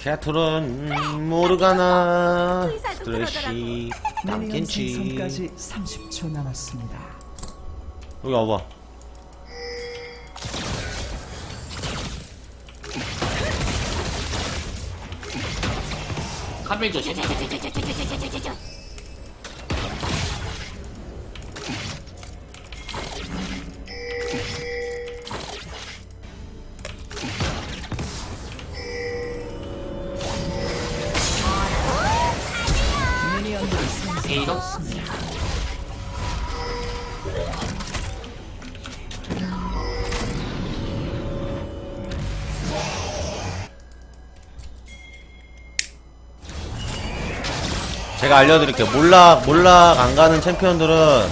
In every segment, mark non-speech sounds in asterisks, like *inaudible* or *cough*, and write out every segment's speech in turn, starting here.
캐툴은 모르가나 스트레시 미니언 남겠지 생성까지 30초 남았습니다. 여기 와봐 카밀 조심. 에이더. 제가 알려드릴게요 몰락 몰락 안 가는 챔피언들은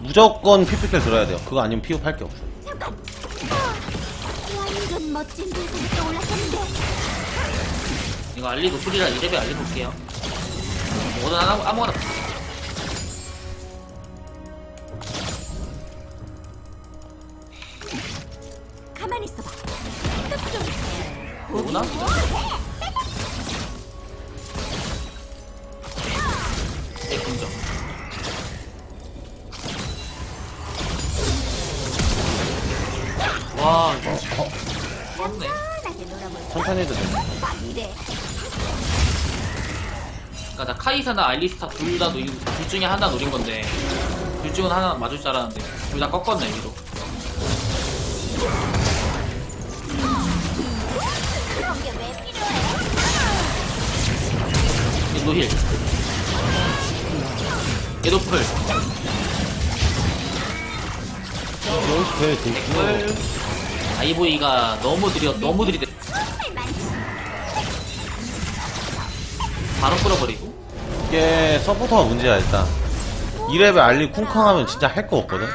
무조건 피피킬 들어야 돼요 그거 아니면 피업 할게 없어 잠깐. 아, 완전 멋진 대상이 떠올랐었는데. 이거 알리 노플이라 이레벨 알리 볼게요. 뭐든 하나 아무거나. 가만히 있어봐. 좀. 뭐구나? 네. 와, 이거 네 놀아볼 천천히 해도 돼 막 이래. 그러니까 나 카이사나 알리스타 둘 다 노린 둘 중에 하나 노린 건데 둘 중은 하나 맞을 줄 알았는데 둘 다 꺾었네 위로. 왜? 이 노힐. 얘도플. 여기서 돼 댓글. 아이보이가 너무 느려 너무 느리대. 바로 끌어버리고. 이게 서포터가 문제야 일단 2레벨 알리 쿵쾅하면 진짜 할 거 없거든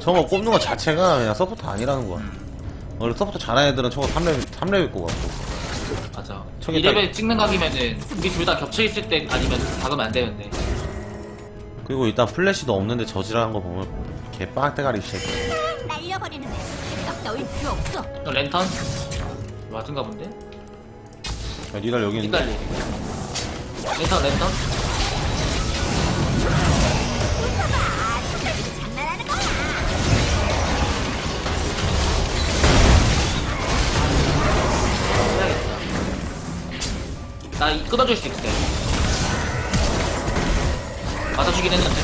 저거 꼽는 거 자체가 그냥 서포터 아니라는 거야 원래 서포터 잘하는 애들은 저거 3레벨 3레벨 꼽았고 맞아. 저기 2레벨 찍는 각이면은 우리 둘 다 겹쳐 있을 때 아니면 박으면 안 되는데. 그리고 일단 플래시도 없는데 저지랄한 거 보면 개 빡대가리 새끼 날려버리는 애. 생각 따윈 필요 없어. 이거 랜턴? 맞은가 본데? 야, 니달 여기 있는데 헷갈리. 랜턴 랜턴? 나 이- 끊어줄 수 있어. 맞아주긴 했는데.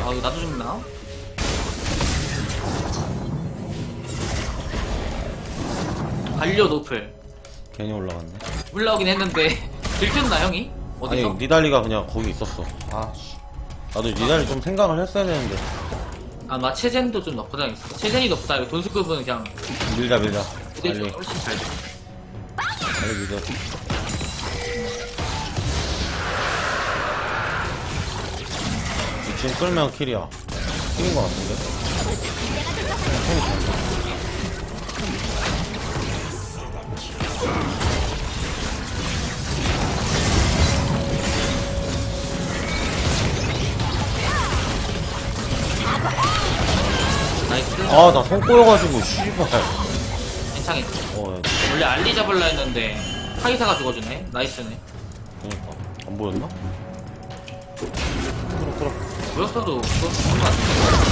아 이거 나도 죽나? 반려 노플 괜히 올라갔네. 올라오긴 했는데. *laughs* 들켰나 형이? 어디서? 아니 니달리가 그냥 거기 있었어. 아 씨. 나도 니달리 좀 생각을 했어야 되는데. 아마 체젠도 좀 너프다 있어. 체젠이 너프다. 이거 돈스급은 그냥 밀자 밀자. 빨리. 훨씬 잘 돼. 빨리 밀자 지금 끌면 킬이야. 킬인 거 같은데 나이스. 아 나 손 꼬여가지고 씨발 괜찮겠 어 야, 원래 알리 잡을라 했는데 카이사가 죽어주네. 나이스네. 그러니까 안 보였나? 보였어도 그거 죽는 거 같은데.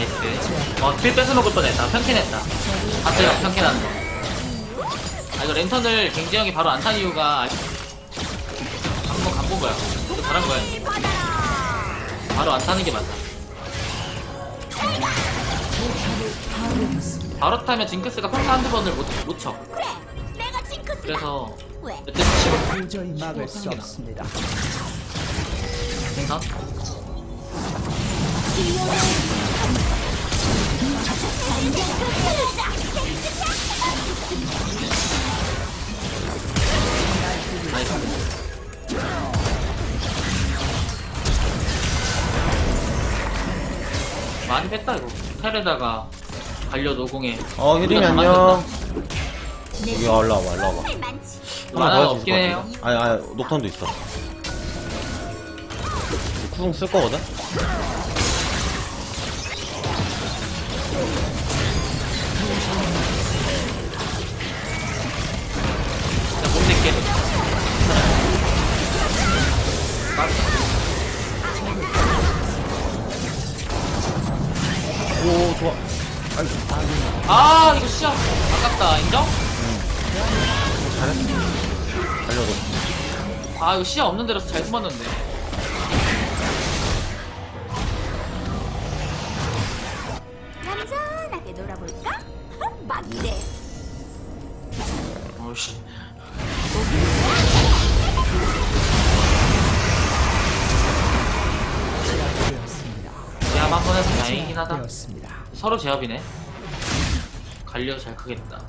나이스. 어, 필 뺏어먹을 뻔했다. 편캔했다. 아트가 편캔한 거. 아, 이거 랜턴을 갱지 형이 바로 안 탄 이유가 한번 간본 거야. 또 잘한 거야. 바로 안 타는 게 맞아. 바로 타면 징크스가 평타 한두 번을 못, 못 쳐. 그래. 그래서 왜? 몇대 치고 도저히 막을 수 없습니다. 괜찮아? 나이스. 많이 뺐다 이거 텔에다가 갈려 노공에 어 우리가 다 안녕 내 여기 올라와봐 정말 많지. 만화가 보여줄 없긴 것 해요. 아니 아니 녹턴도 있어 궁쓸 거거든? 나 못 낼게. 오 좋아. 아 이거 시야. 아깝다. 인정? 잘했어. 달려도 아 이거 시야 없는 데라서 잘 숨었는데 서로 제압이네. 갈려 잘 크겠다.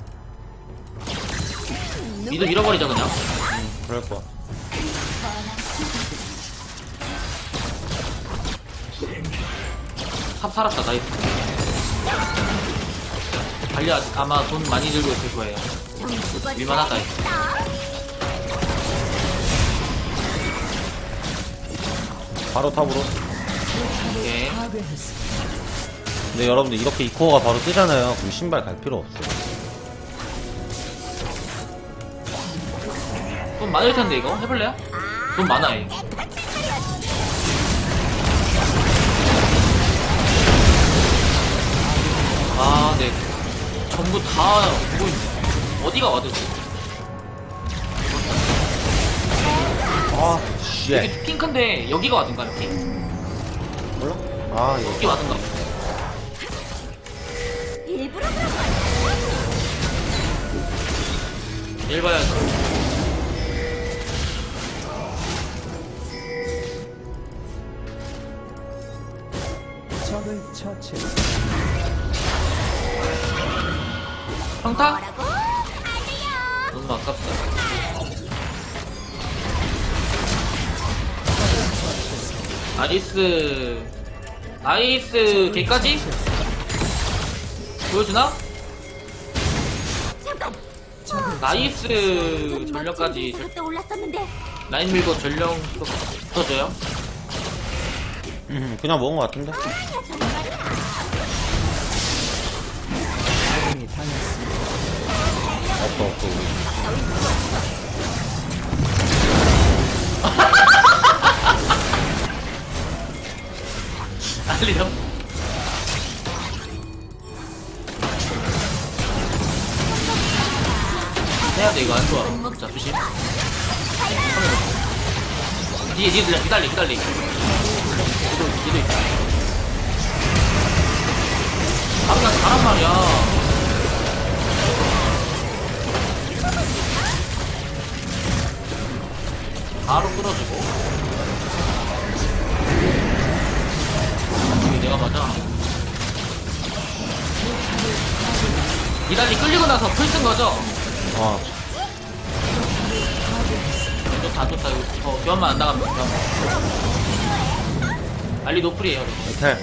미드 밀어버리자 그냥. 그럴 거야 탑 살았다 나이스. 갈려 아직 아마 돈 많이 들고 있을 거예요. 밀만하다 이거 바로 탑으로. 오케이. 근데 여러분들 이렇게 이코어가 바로 뜨잖아요 그럼 신발 갈 필요 없어 돈 많을 텐데 이거 해볼래요? 돈 많아 얘 아, 네. 전부 다 보고 있네. 어디가 와드지? 아 여기 쉣. 핑크인데 여기가 와든가 이렇게? 몰라? 아 여기 이거 와든가? 일 봐야죠. 적을 처치. 평타? 뭐라고? 너무 아깝다. 나이스. 나이스. 걔까지? 보여주나? 나이스. 전력까지. 올랐었는데. 라인 밀고 전령 또 붙어줘요. 음, 그냥 먹은 거 같은데? 아니야 정말이야. 없어 없어 우리 *laughs* 난리요. 해야 돼 이거 안 좋아. 자 조심. 뒤에 뒤에 들려 기다리 기다리. 얘도 얘도 있다. 바로 나 잘한 말이야. 바로 끌어주고. 이게 내가 맞아. 이달리 끌리고 나서 풀쓴 거죠? 아 좋다 좋다. 이거 더 교환만 안 나가면 교환만. 알리 노플이에요 여러분 메탈.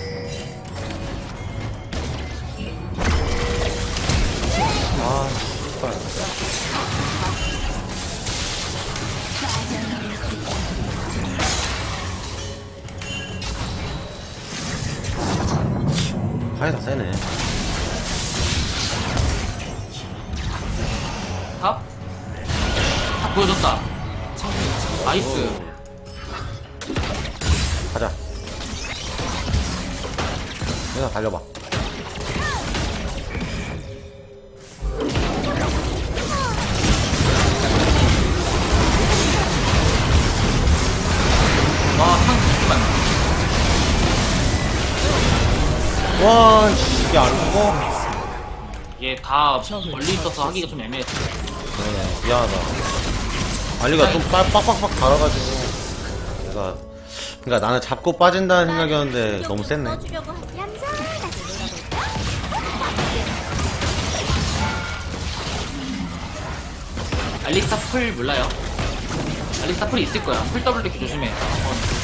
아 씨발. 파이다 세네 보여줬다. 나이스. 가자. 그냥 달려봐. 와상 잠깐만. 와 씨, 이게 안 죽어? 얘다 멀리 있어서 하기가 좀 애매했어 그러네 미안하다 알리가 좀 빡- 빡빡빡 달아가지고. 내가 그니까 나는 잡고 빠진다는 생각이었는데 너무 셌네. 써주려고 하- 얌전하게 놀아볼까? 알리스타 풀 몰라요? 알리스타 풀이 있을 거야. 풀 더블 리 조심해. 어.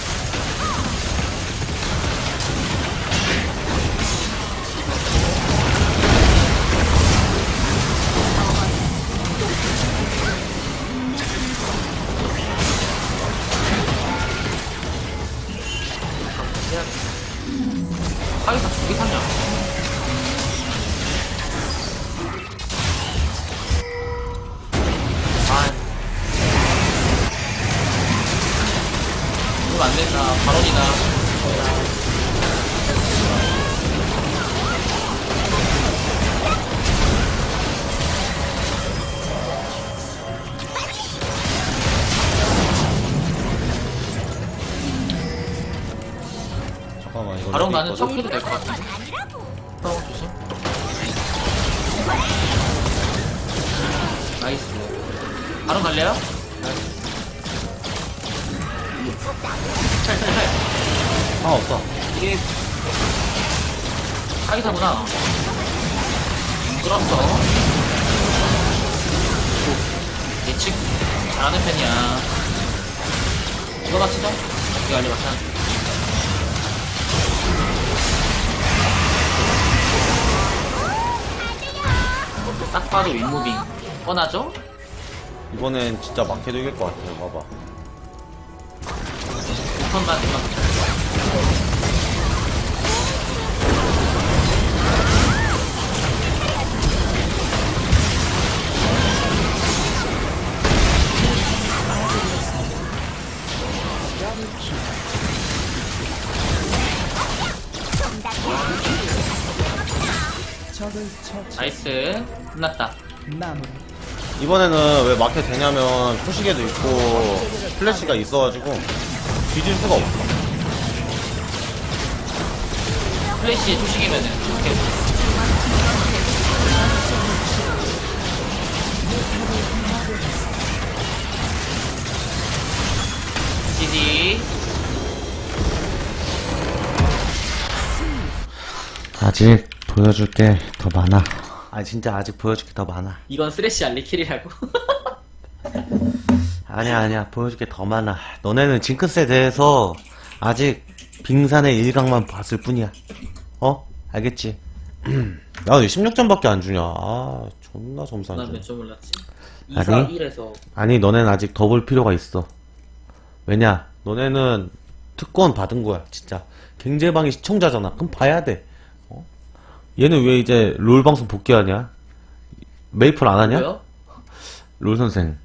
바로 나는? 척해도 될 것 같은데. 어, 조심. 나이스. 바로 갈래요? 살살살. 상관없어 이게 카이사구나. 끌었어. 오, 예측 잘하는 편이야. 이거 맞히죠? 이거 알리 맞춰. 딱 봐도 윗무빙. 뻔하죠? 이번엔 진짜 막해도 이길 것 같아 봐봐 우선만 생각. 적을 처치. 나이스. 끝났다. 마무리. 이번에는 왜 막해 되냐면 초시계도 있고 플래시가 있어가지고 뒤질 수가 없어 플래시의 초식이면은 이렇게 지지 아직 보여줄 게 더 많아. 아 진짜 아직 보여줄 게 더 많아. 이건 쓰레쉬 알리킬이라고? *laughs* 아니야 아니야. 보여줄 게 더 많아. 너네는 징크스에 대해서 아직 빙산의 일각만 봤을 뿐이야. 어? 알겠지? *clears throat* 야왜 16점밖에 안 주냐? 아 존나 점수 안 주네. 난몇점 올랐지? 아니. 2, 4, 1에서. 아니 너네는 아직 더 볼 필요가 있어. 왜냐? 너네는 특권 받은 거야 진짜. 갱제방이 시청자잖아. 그럼 봐야 돼. 어? 얘는 왜 이제 롤 방송 복귀하냐? 메이플 안 하냐? 롤 선생